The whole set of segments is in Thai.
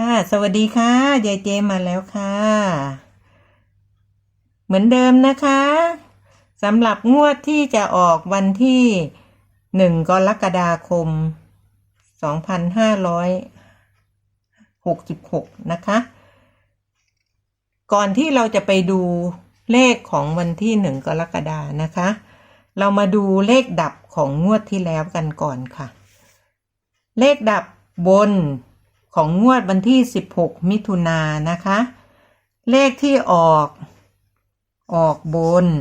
ค่ะ สวัสดีค่ะ ยายเจมาแล้วค่ะ เหมือนเดิมนะคะสำหรับงวดที่จะออกวันที่หนึ่งกรกฎาคมสองพันห้าร้อยหกสิบหกนะคะ ก่อนที่เราจะไปดูเลขของวันที่หนึ่งกรกฎานะคะ เรามาดูเลขดับของงวดที่แล้วกันก่อนค่ะ เลขดับบน ของงวดวันที่ 16 มิถุนายนนะคะ เลขที่ออก ออกบน 72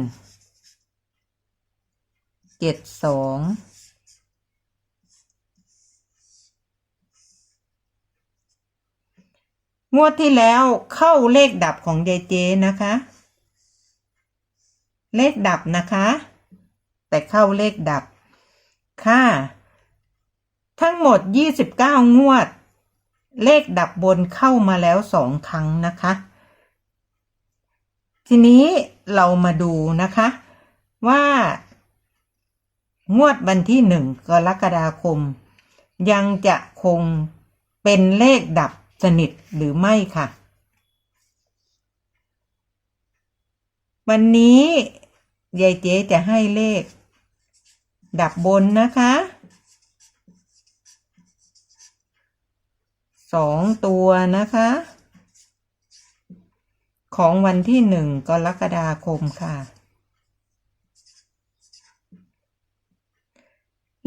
งวดที่แล้วเข้าเลขดับของยายเจนะคะ เลขดับนะคะ แต่เข้าเลขดับ ค่ะ ทั้งหมด 29 งวด เลขดับบนเข้ามาแล้วสองครั้งนะคะ ทีนี้เรามาดูนะคะว่างวดวันที่หนึ่งกรกฎาคม ยังจะคงเป็นเลขดับสนิทหรือไม่ค่ะ วันนี้ยายเจ๊จะให้เลข ดับบนนะคะ สองตัวนะคะ ของวันที่หนึ่งกรกฎาคมค่ะ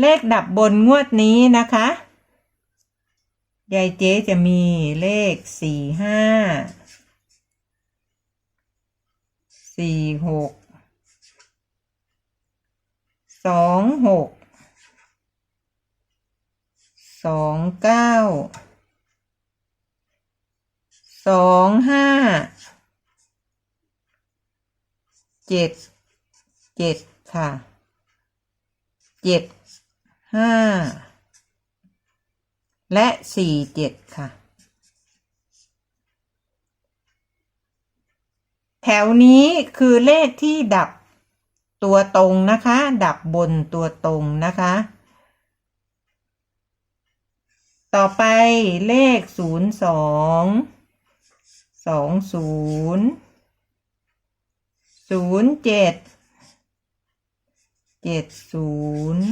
เลขดับบนงวดนี้นะคะยายเจ๊จะมีเลขสี่ห้าสี่หกสองหกสองเก้า สองห้าเจ็ดเจ็ดค่ะเจ็ดห้าและสี่เจ็ดค่ะ แถวนี้คือเลขที่ดับตัวตรงนะคะ ดับบนตัวตรงนะคะ ต่อไปเลขศูนย์สอง สองศูนย์ศูนย์เจ็ดเจ็ดศูนย์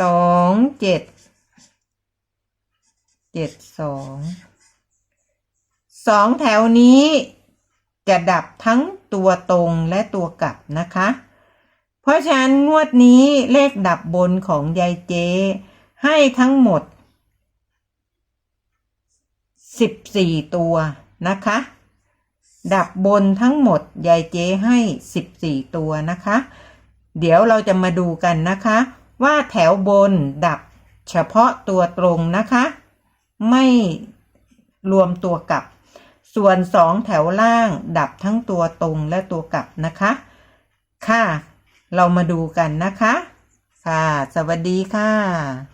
สองเจ็ดเจ็ดสองสองแถวนี้จะดับทั้งตัวตรงและตัวกลับนะคะ เพราะฉะนั้นงวดนี้เลขดับบนของยายเจ ให้ทั้งหมด สิบสี่ตัวนะคะ ดับบนทั้งหมดยายเจให้สิบสี่ตัวนะคะ เดี๋ยวเราจะมาดูกันนะคะ ว่าแถวบนดับเฉพาะตัวตรงนะคะ ไม่รวมตัวกลับ ส่วนสองแถวล่างดับทั้งตัวตรงและตัวกลับนะคะ ค่ะ เรามาดูกันนะคะ ค่ะ สวัสดีค่ะ